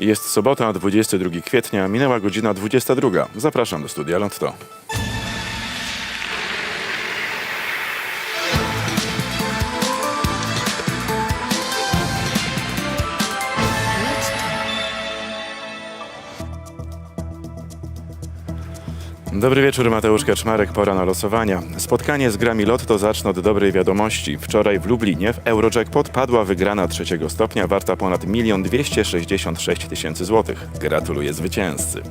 Jest sobota, 22 kwietnia, minęła godzina 22. Zapraszam do studia Lotto. Dobry wieczór, Mateusz Kaczmarek, pora na losowania. Spotkanie z grami Lotto zacznę od dobrej wiadomości. Wczoraj w Lublinie w Eurojackpot padła wygrana trzeciego stopnia warta ponad 1 266 tysięcy złotych. Gratuluję zwycięzcy.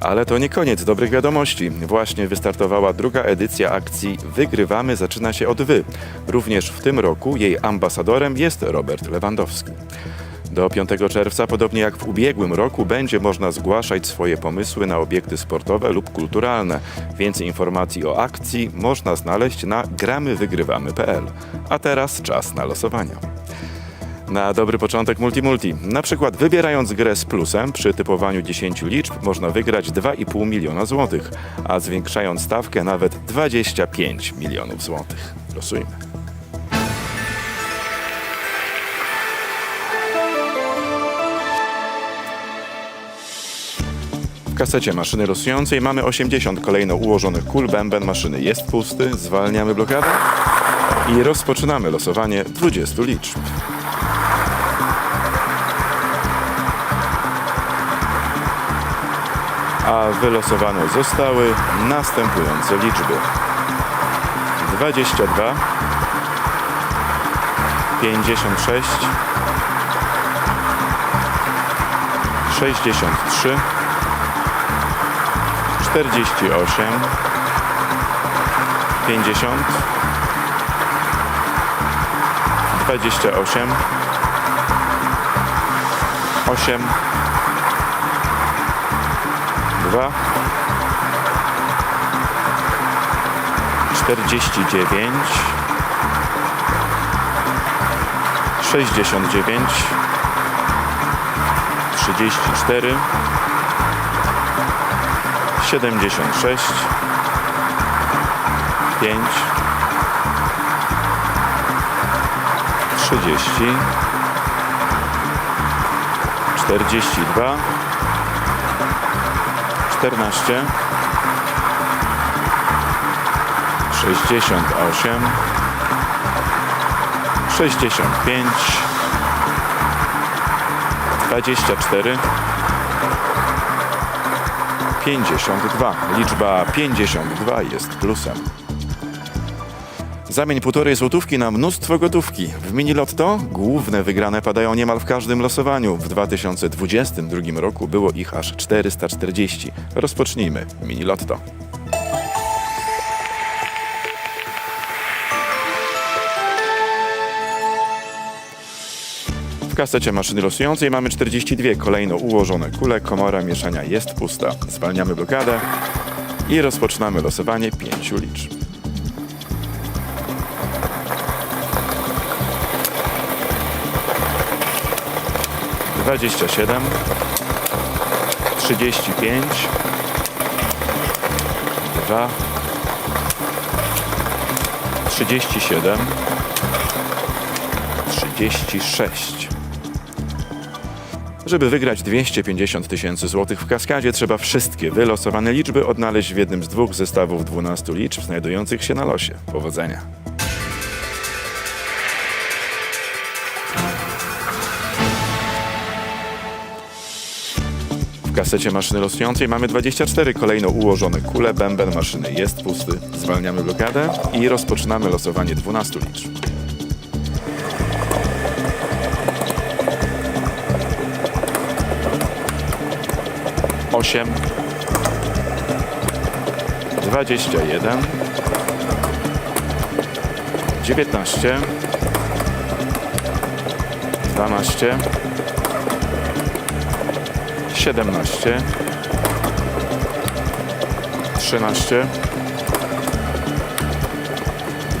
Ale to nie koniec dobrych wiadomości. Właśnie wystartowała druga edycja akcji Wygrywamy zaczyna się od Wy. Również w tym roku jej ambasadorem jest Robert Lewandowski. Do 5 czerwca, podobnie jak w ubiegłym roku, będzie można zgłaszać swoje pomysły na obiekty sportowe lub kulturalne. Więcej informacji o akcji można znaleźć na gramywygrywamy.pl. A teraz czas na losowania. Na dobry początek multimulti. Na przykład wybierając grę z plusem przy typowaniu 10 liczb można wygrać 2,5 miliona złotych, a zwiększając stawkę nawet 25 milionów złotych. Losujmy. Kasecie maszyny losującej mamy 80 kolejno ułożonych kul. Bęben maszyny jest pusty. Zwalniamy blokadę i rozpoczynamy losowanie 20 liczb. A wylosowane zostały następujące liczby. 22 56 63 48 50 28 8 2 49 69 34 76 5 30 42 14 68 65 24 52. Liczba 52 jest plusem. Zamień półtorej złotówki na mnóstwo gotówki. W mini lotto główne wygrane padają niemal w każdym losowaniu. W 2022 roku było ich aż 440. Rozpocznijmy mini lotto. Kasecie maszyny losującej mamy 42 kolejno ułożone kule. Komora mieszania jest pusta. Zwalniamy blokadę i rozpoczynamy losowanie pięciu liczb. Dwadzieścia siedem, trzydzieści pięć, dwa, trzydzieści siedem, trzydzieści sześć. Żeby wygrać 250 tysięcy złotych w kaskadzie, trzeba wszystkie wylosowane liczby odnaleźć w jednym z dwóch zestawów 12 liczb znajdujących się na losie. Powodzenia! W kasecie maszyny losującej mamy 24 kolejno ułożone kule. Bęben maszyny jest pusty. Zwalniamy blokadę i rozpoczynamy losowanie 12 liczb. 8 21 19 12 17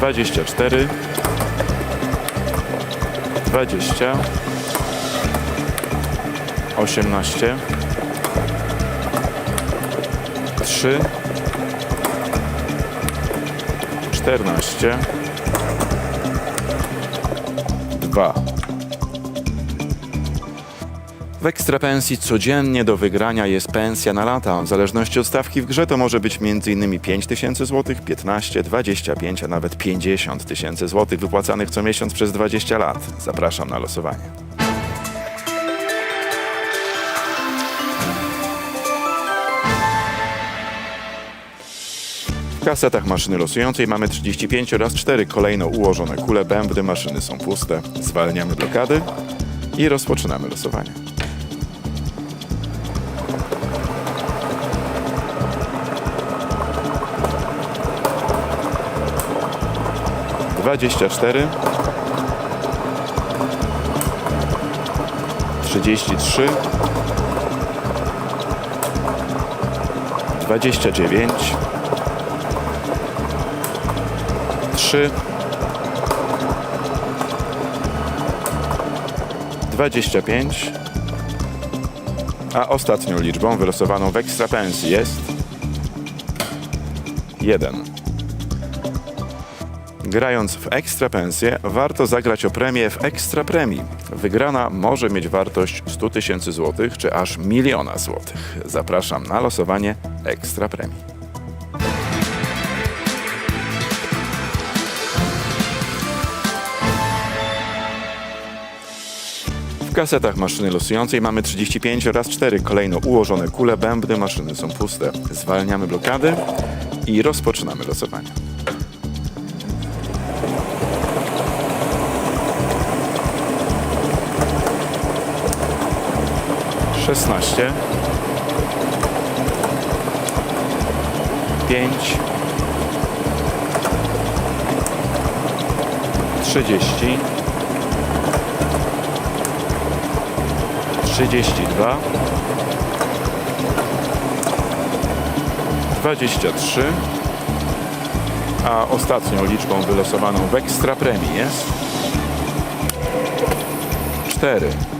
13 24 20 18 3 14 2 W ekstrapensji codziennie do wygrania jest pensja na lata. W zależności od stawki w grze to może być m.in. 5 tysięcy złotych, 15, 25, a nawet 50 tysięcy złotych wypłacanych co miesiąc przez 20 lat. Zapraszam na losowanie. Kasetach maszyny losującej mamy 35 oraz 4 kolejno ułożone kule, bębny maszyny są puste. Zwalniamy blokady i rozpoczynamy losowanie. Dwadzieścia cztery, trzydzieści trzy, dwadzieścia dziewięć, trzy, dwadzieścia pięć, a ostatnią liczbą wylosowaną w ekstrapensji jest jeden. Grając w ekstrapensję, warto zagrać o premię w ekstra premii. Wygrana może mieć wartość 100 tysięcy złotych, czy aż miliona złotych. Zapraszam na losowanie ekstra kasetach maszyny losującej mamy 35 oraz 4 kolejno ułożone kule, bębny maszyny są puste. Zwalniamy blokady i rozpoczynamy losowanie. Szesnaście. Pięć. Trzydzieści. 32 23 a ostatnią liczbą wylosowaną w ekstra premii jest 4 w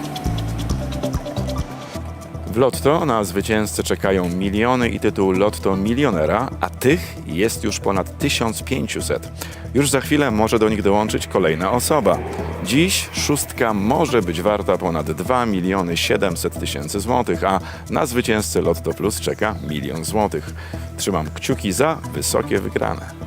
Lotto na zwycięzcę czekają miliony i tytuł Lotto Milionera, a tych jest już ponad 1500. Już za chwilę może do nich dołączyć kolejna osoba. Dziś szóstka może być warta ponad 2 miliony 700 tysięcy złotych, a na zwycięzcę Lotto Plus czeka milion złotych. Trzymam kciuki za wysokie wygrane.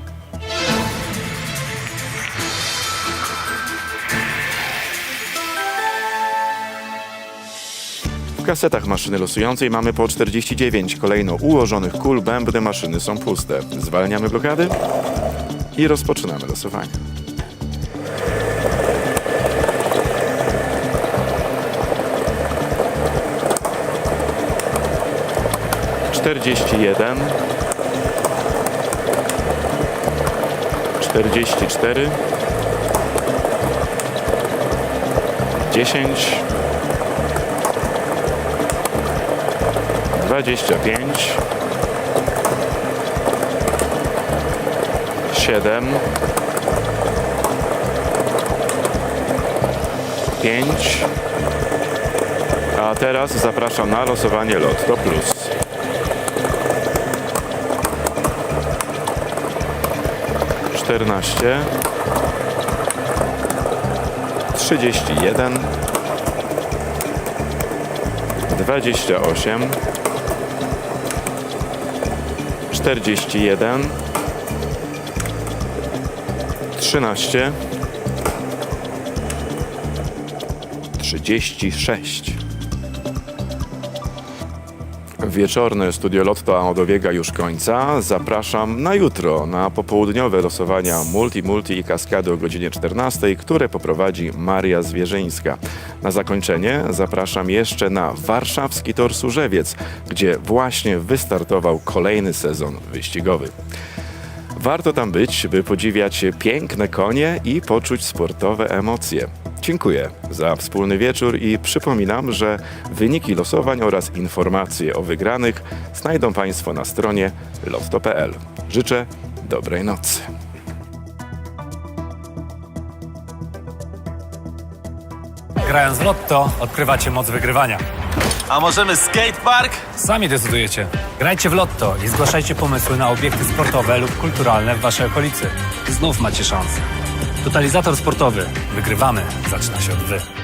W kasetach maszyny losującej mamy po 49 kolejno ułożonych kul, bębny maszyny są puste. Zwalniamy blokady i rozpoczynamy losowanie. Czterdzieści jeden, czterdzieści cztery, dziesięć. 25 7 5 A teraz zapraszam na losowanie Lotto Plus. Czternaście, trzydzieści jeden, dwadzieścia osiem, 41 13 36 Wieczorne studio Lotto dobiega już końca. Zapraszam na jutro na popołudniowe losowania Multi Multi i Kaskady o godzinie 14, które poprowadzi Maria Zwierzyńska. Na zakończenie zapraszam jeszcze na warszawski Tor Służewiec, gdzie właśnie wystartował kolejny sezon wyścigowy. Warto tam być, by podziwiać piękne konie i poczuć sportowe emocje. Dziękuję za wspólny wieczór i przypominam, że wyniki losowań oraz informacje o wygranych znajdą Państwo na stronie lotto.pl. Życzę dobrej nocy. Grając w Lotto odkrywacie moc wygrywania. A możemy skatepark? Sami decydujecie. Grajcie w Lotto i zgłaszajcie pomysły na obiekty sportowe lub kulturalne w waszej okolicy. Znów macie szansę. Totalizator sportowy. Wygrywamy. Zaczyna się od wy.